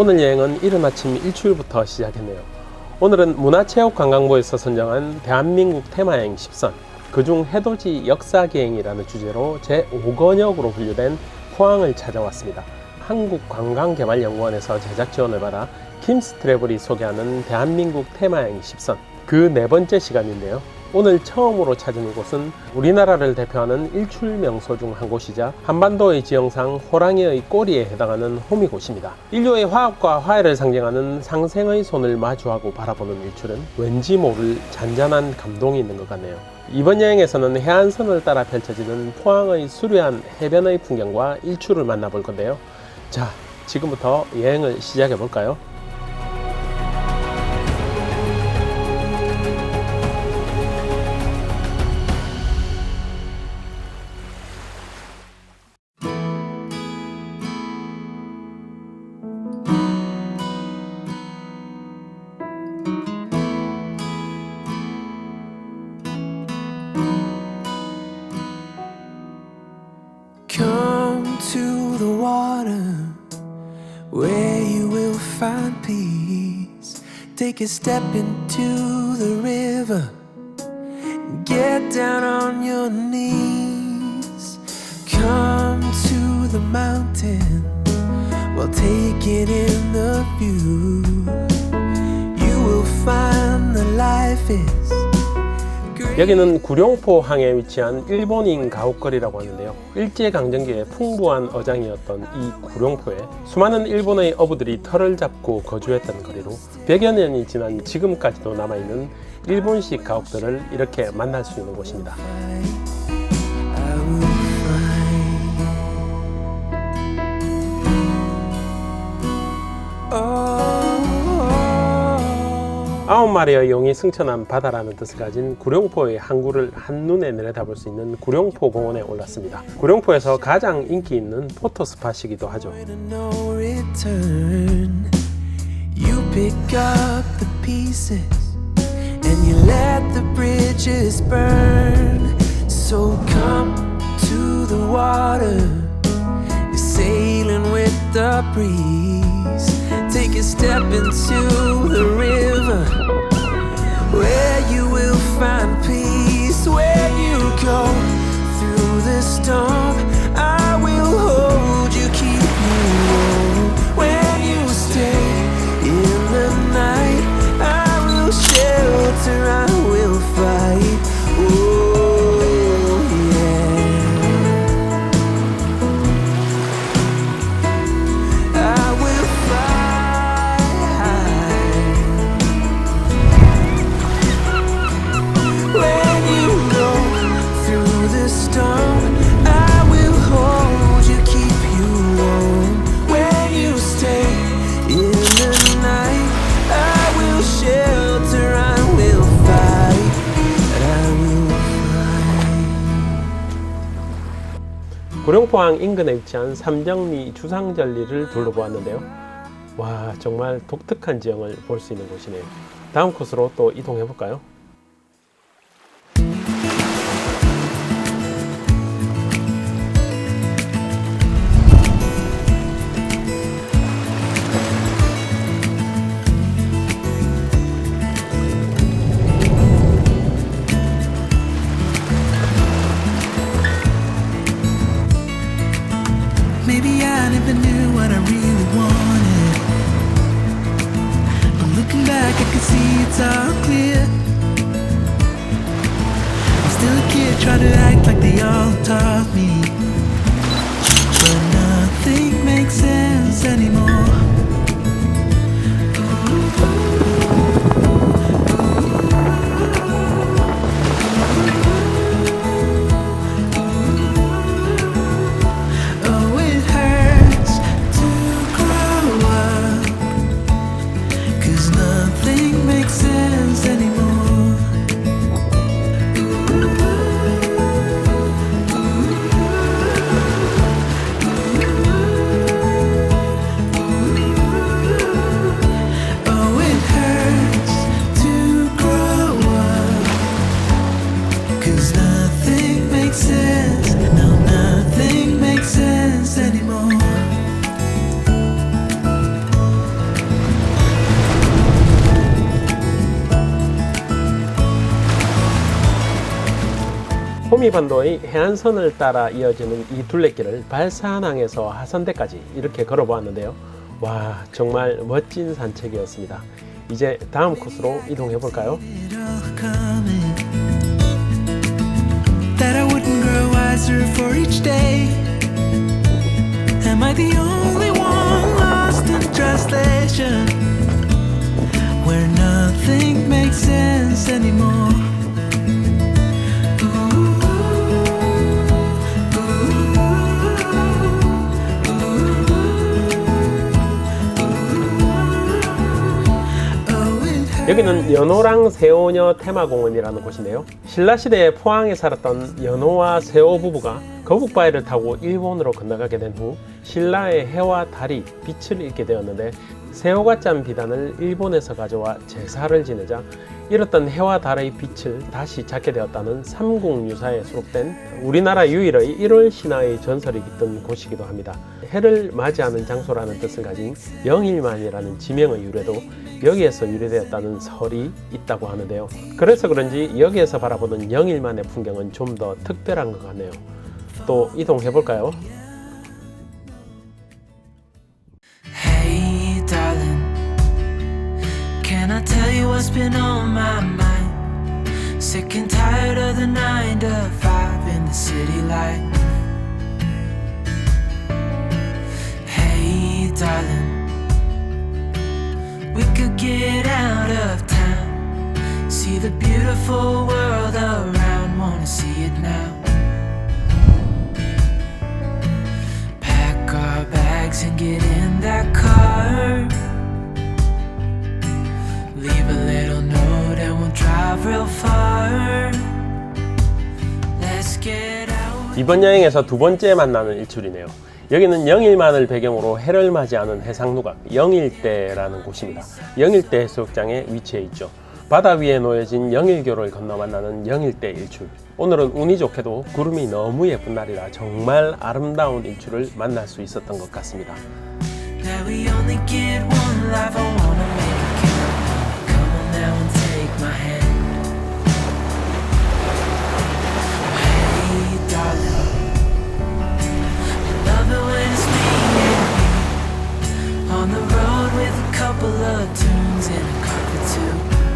오늘 여행은 이른 아침 일출부터 시작했네요. 오늘은 문화체육관광부에서 선정한 대한민국 테마여행 10선, 그중 해돋이 역사기행이라는 주제로 제5권역으로 분류된 포항을 찾아왔습니다. 한국관광개발연구원에서 제작 지원을 받아 김스 트래블이 소개하는 대한민국 테마여행 10선, 그 네 번째 시간인데요. 오늘 처음으로 찾은 이곳은 우리나라를 대표하는 일출 명소 중 한 곳이자 한반도의 지형상 호랑이의 꼬리에 해당하는 호미곶입니다. 인류의 화합과 화해를 상징하는 상생의 손을 마주하고 바라보는 일출은 왠지 모를 잔잔한 감동이 있는 것 같네요. 이번 여행에서는 해안선을 따라 펼쳐지는 포항의 수려한 해변의 풍경과 일출을 만나볼 건데요. 자, 지금부터 여행을 시작해 볼까요? Find peace. Take a step into the river. Get down on your knees. Come to the mountain while taking in the view. You will find the life is. 여기는 구룡포 항에 위치한 일본인 가옥거리라고 하는데요. 일제강점기에 풍부한 어장이었던 이 구룡포에 수많은 일본의 어부들이 터를 잡고 거주했던 거리로 100여 년이 지난 지금까지도 남아있는 일본식 가옥들을 이렇게 만날 수 있는 곳입니다. 아홉 마리의 용이 승천한 바다라는 뜻을 가진 구룡포의 항구를 한눈에 내려다볼 수 있는 구룡포 공원에 올랐습니다. 구룡포에서 가장 인기 있는 포토 스팟이기도 하죠. Take a step into the river where you will find peace. Where you go through the storm. 포항 인근에 위치한 삼정리 주상절리를 둘러보았는데요. 와 정말 독특한 지형을 볼 수 있는 곳이네요. 다음 코스로 또 이동해 볼까요? It's all clear. I'm still a kid, trying to act like they all taught me. But nothing makes sense anymore. 호미반도의 해안선을 따라 이어지는 이 둘레길을 발산항에서 하선대까지 이렇게 걸어보았는데요. 와 정말 멋진 산책이었습니다. 이제 다음 코스로 이동해 볼까요? 여기는 연호랑 세오녀 테마공원이라는 곳인데요. 신라시대에 포항에 살았던 연호와 세오 부부가 거북바위를 타고 일본으로 건너가게 된 후 신라의 해와 달이 빛을 잃게 되었는데 세오가 짠 비단을 일본에서 가져와 제사를 지내자 잃었던 해와 달의 빛을 다시 찾게 되었다는 삼국유사에 수록된 우리나라 유일의 1월 신화의 전설이 깃든 곳이기도 합니다. 해를 맞이하는 장소라는 뜻을 가진 영일만이라는 지명의 유래도 여기에서 유래되었다는 설이 있다고 하는데요. 그래서 그런지 여기에서 바라보는 영일만의 풍경은 좀 더 특별한 것 같네요. 또 이동해 볼까요? Hey, darling, can I tell you what's been on my mind? Sick and tired of the nine to five in the city life. Out of town, see the beautiful world around, wanna see it now. Pack our bags and get in that car. Leave a little note and we'll drive real far. Let's get out. 이번 여행에서 두 번째 만나는 일출이네요. 여기는 영일만을 배경으로 해를 맞이하는 해상누각 영일대라는 곳입니다. 영일대 해수욕장에 위치해 있죠. 바다 위에 놓여진 영일교를 건너 만나는 영일대 일출. 오늘은 운이 좋게도 구름이 너무 예쁜 날이라 정말 아름다운 일출을 만날 수 있었던 것 같습니다. On the road with a couple of tunes and a coffee too. Hey,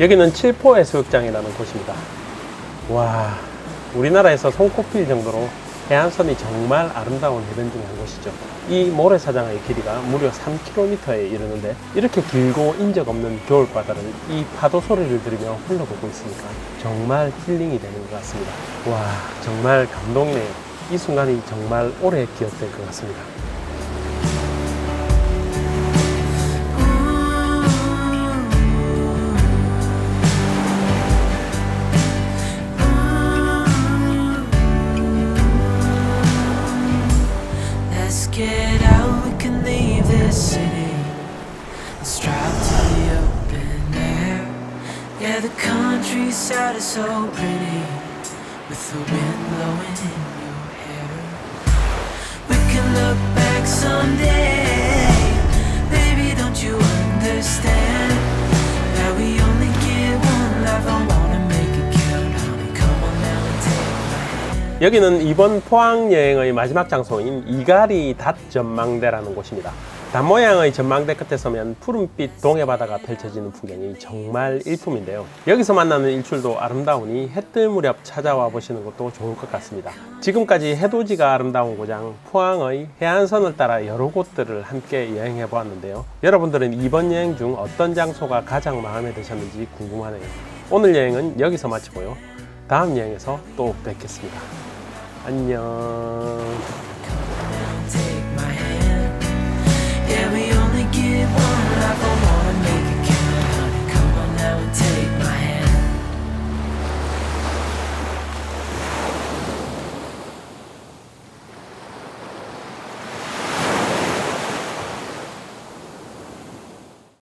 여기는 칠포 해수욕장이라는 곳입니다. 와, 우리나라에서 손꼽힐 정도로 해안선이 정말 아름다운 해변 중에 한 곳이죠. 이 모래사장의 길이가 무려 3km에 이르는데 이렇게 길고 인적 없는 겨울 바다를 이 파도 소리를 들으며 흘러보고 있으니까 정말 힐링이 되는 것 같습니다. 와 정말 감동이네요. 이 순간이 정말 오래 기억될 것 같습니다. Countryside is so pretty with the wind blowing in your hair. We can look back someday. Baby, don't you understand that we only get one life? I wanna make it count, honey. Come on now and take my hand. 여기는 이번 포항 여행의 마지막 장소인 이가리 닷 전망대라는 곳입니다. 단 모양의 전망대 끝에 서면 푸른빛 동해 바다가 펼쳐지는 풍경이 정말 일품인데요. 여기서 만나는 일출도 아름다우니 해 뜰 무렵 찾아와 보시는 것도 좋을 것 같습니다. 지금까지 해돋이가 아름다운 고장 포항의 해안선을 따라 여러 곳들을 함께 여행해 보았는데요. 여러분들은 이번 여행 중 어떤 장소가 가장 마음에 드셨는지 궁금하네요. 오늘 여행은 여기서 마치고요. 다음 여행에서 또 뵙겠습니다. 안녕.